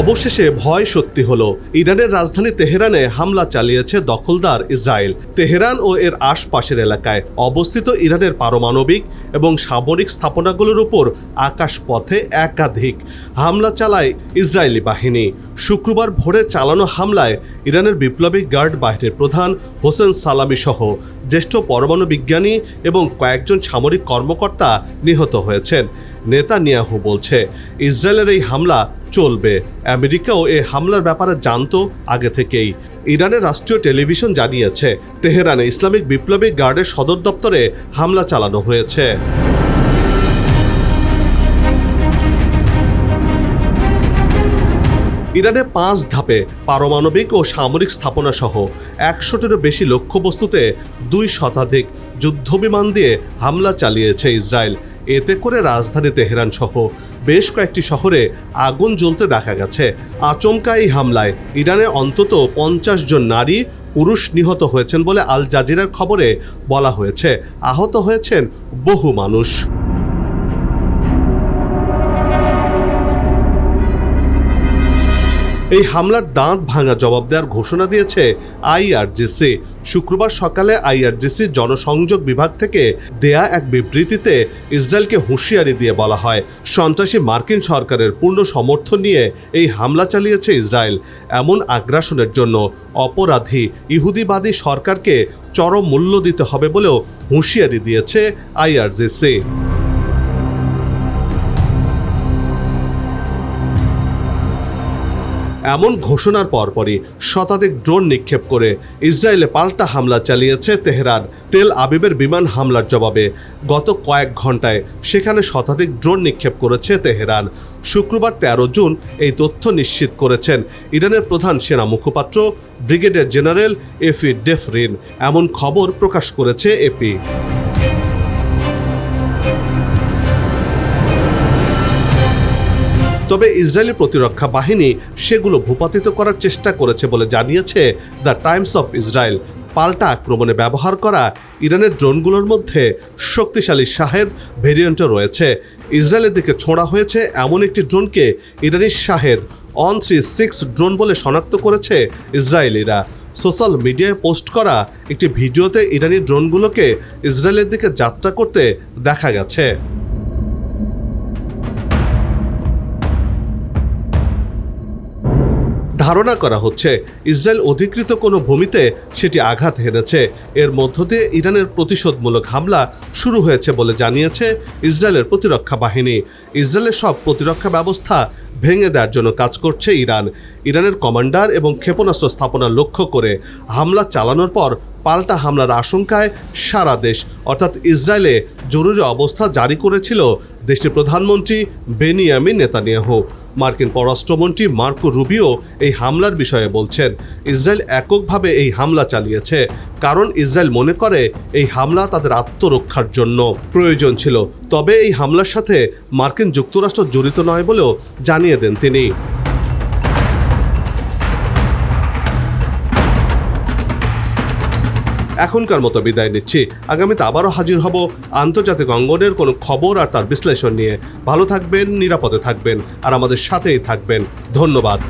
অবশেষে ভয় সত্যি হল। ইরানের রাজধানী তেহরানে হামলা চালিয়েছে দখলদার ইসরায়েল। তেহরান ও এর আশপাশের এলাকায় অবস্থিত ইরানের পারমাণবিক এবং সামরিক স্থাপনাগুলোর উপর আকাশপথে একাধিক হামলা চালায় ইসরায়েলি বাহিনী। শুক্রবার ভোরে চালানো হামলায় ইরানের বিপ্লবী গার্ড বাহিনীর প্রধান হোসেন সালামি সহ জ্যেষ্ঠ পরমাণু বিজ্ঞানী এবং কয়েকজন সামরিক কর্মকর্তা নিহত হয়েছেন। নেতানিয়াহু বলছে, ইসরায়েলের এই হামলা চলবে। আমেরিকাও এ হামলার ব্যাপারে জানত আগে থেকেই। ইরানের রাষ্ট্রীয় টেলিভিশন জানিয়েছে, তেহরানে ইসলামিক বিপ্লবী গার্ডের সদর দপ্তরে হামলা চালানো হয়েছে। ইরানে পাঁচ ধাপে পারমাণবিক ও সামরিক স্থাপনা সহ একশোটিরও বেশি লক্ষ্যবস্তুতে দুই শতাধিক যুদ্ধবিমান দিয়ে হামলা চালিয়েছে ইসরায়েল। এতে করে রাজধানী তেহরান সহ বেশ কয়েকটি শহরে আগুন জ্বলতে দেখা গেছে। আচমকা এই হামলায় ইরানে অন্তত পঞ্চাশ জন নারী, পুরুষ নিহত হয়েছেন বলে আল জাজিরার খবরে বলা হয়েছে। আহত হয়েছেন বহু মানুষ। এই হামলার দাঁত ভাঙা জবাব দেওয়ার ঘোষণা দিয়েছে আইআরজিসি শুক্রবার সকালে আইআরজিসি জনসংযোগ বিভাগ থেকে দেয়া এক বিবৃতিতে ইসরায়েলকে হুঁশিয়ারি দিয়ে বলা হয়, সন্ত্রাসী মার্কিন সরকারের পূর্ণ সমর্থন নিয়ে এই হামলা চালিয়েছে ইসরায়েল। এমন আগ্রাসনের জন্য অপরাধী ইহুদিবাদী সরকারকে চরম মূল্য দিতে হবে বলেও হুঁশিয়ারি দিয়েছে আইআরজিসি এমন ঘোষণার পরপরই শতাধিক ড্রোন নিক্ষেপ করে ইসরায়েলে পাল্টা হামলা চালিয়েছে তেহরান। তেল আবিবের বিমান হামলার জবাবে গত কয়েক ঘন্টায় সেখানে শতাধিক ড্রোন নিক্ষেপ করেছে তেহরান। শুক্রবার তেরো জুন এই তথ্য নিশ্চিত করেছেন ইরানের প্রধান সেনা মুখপাত্র, ব্রিগেডিয়ার জেনারেল এফি ডেফরিন। এমন খবর প্রকাশ করেছে এপি। তবে ইসরায়েলি প্রতিরক্ষা বাহিনী সেগুলো ভূপাতিত করার চেষ্টা করেছে বলে জানিয়েছে দ্য টাইমস অফ ইসরায়েল। পাল্টা আক্রমণে ব্যবহার করা ইরানের ড্রোনগুলোর মধ্যে শক্তিশালী শাহেদ ভেরিয়েন্টও রয়েছে। ইসরায়েলের দিকে ছোঁড়া হয়েছে এমন একটি ড্রোনকে ইরানি Shahed one three six drone বলে শনাক্ত করেছে ইসরায়েলিরা। সোশ্যাল মিডিয়ায় পোস্ট করা একটি ভিডিওতে ইরানি ড্রোনগুলোকে ইসরায়েলের দিকে যাত্রা করতে দেখা গেছে। ধারণা করা হচ্ছে ইসরায়েল অধিকৃত কোনো ভূমিতে সেটি আঘাত হেনেছে। এর মধ্য দিয়ে ইরানের প্রতিশোধমূলক হামলা শুরু হয়েছে বলে জানিয়েছে ইসরায়েলের প্রতিরক্ষা বাহিনী। ইসরায়েলের সব প্রতিরক্ষা ব্যবস্থা ভেঙে দেওয়ার জন্য কাজ করছে ইরান। ইরানের কমান্ডার এবং ক্ষেপণাস্ত্র স্থাপনা লক্ষ্য করে হামলা চালানোর পর পাল্টা হামলার আশঙ্কায় সারা দেশ, অর্থাৎ ইসরায়েলে জরুরি অবস্থা জারি করেছিল দেশটির প্রধানমন্ত্রী বেনিয়ামিন নেতানিয়াহু। মার্কিন পররাষ্ট্রমন্ত্রী মার্কো রুবিও এই হামলার বিষয়ে বলছেন। ইসরায়েল এককভাবে এই হামলা চালিয়েছে, কারণ ইসরায়েল মনে করে এই হামলা তাদের আত্মরক্ষার জন্য প্রয়োজন ছিল। তবে এই হামলার সাথে মার্কিন যুক্তরাষ্ট্র জড়িত নয় বলেও জানিয়ে দেন তিনি। এখনকার মতো বিদায় নিচ্ছি। আগামীতে আবারও হাজির হব আন্তর্জাতিক অঙ্গনের কোনো খবর আর তার বিশ্লেষণ নিয়ে। ভালো থাকবেন, নিরাপদে থাকবেন, আর আমাদের সাথেই থাকবেন। ধন্যবাদ।